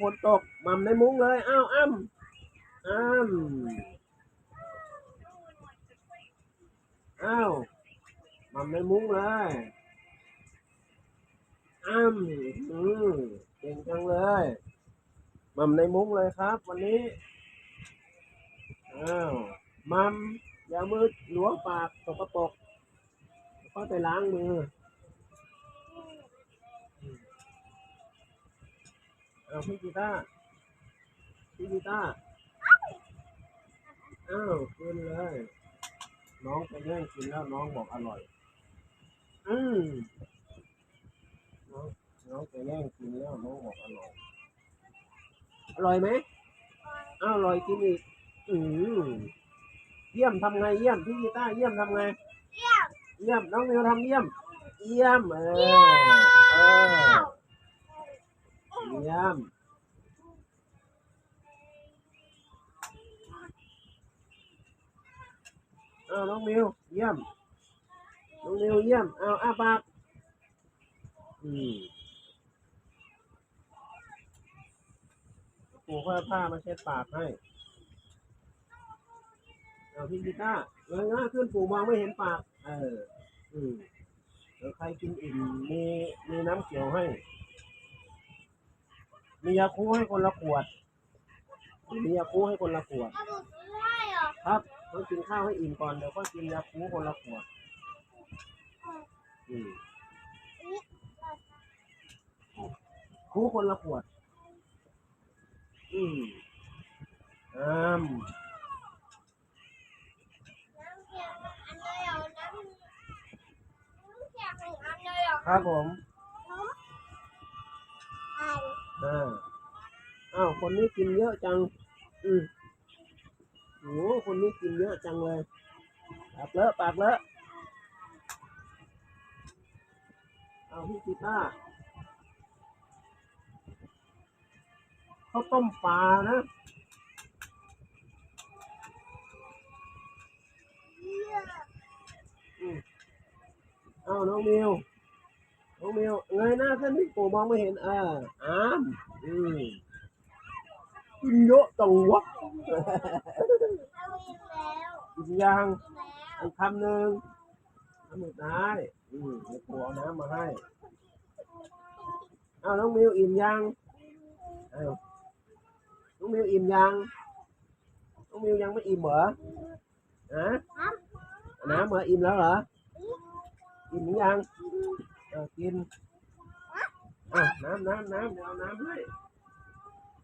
ฝนตกมัมในมุ้งเลย อ้าวอ้ำอ้ำอ้าวมัมในมุ้งเลยอ้ำอืมเก่งจังเลยมัมในมุ้งเลยครับ วันนี้ อ้าวมัมอย่ามือล้วงปากสกปรกก็ไปล้างมือ เอาพี่กีตาร์พี่กีตาร์อ้าวกินเลย น้องจะแย่งกินแล้วน้องบอกอร่อย อืมน้องน้องจะแย่งกินแล้วน้องบอกอร่อย อร่อยไหมอ้าวอร่อยกินอีก อืมเยี่ยมทำไงเยี่ยมพี่กีตาร์เยี่ยมทำไง เยี่ยมน้องนิวทำเยี่ยม เยี่ยมเออเออ เอาน้องมิวเยี่ยม น้องมิวเยี่ยม เอาอ้าปากอืมปู่ก็เอาผ้ามาเช็ดปากให้ เอาพี่กีต้าร์เงยหน้าขึ้นปู่มองไม่เห็นปาก เออ อืมเดี๋ยวใครกินอิ่มมีมีน้ำเขียวให้ มียาคูให้คนละขวด มียาคูให้คนละขวดเอาหนูซื้อให้เหรอครับ ต้องกินข้าวให้อิ่มก่อนเดี๋ยวก็กินยาคูคนละขวดอืมคูคนละขวด อืมอ้ามครับผมอ่าอ้าวคนนี้กินเยอะจัง อืม โอ้คนนี้กินเยอะจังเลยปากเลอะปากเลอะเอาพี่กีต้าร์ข้าวต้มปลานะเอาน้องมิวน้องมิวเงยหน้าขึ้นที่ปู่มองไม่เห็นเอออ้ามอืม กินเยอะจังวะเรากินแล้วกินยังกินแล้วอีกคำหนึ่งทำหมดได้อืมเดี๋ยวปู่เอาน้ำมาให้เอาน้องมิวอิ่มยังเอาน้องมิวอิ่มยังน้องมิวยังไม่อิ่มเหรอฮะน้ำน้ำเหรออิ่มแล้วเหรออิ่มหรือยังเอากินอะน้ำน้ำน้ำเดี๋ยวเอาน้ำให้น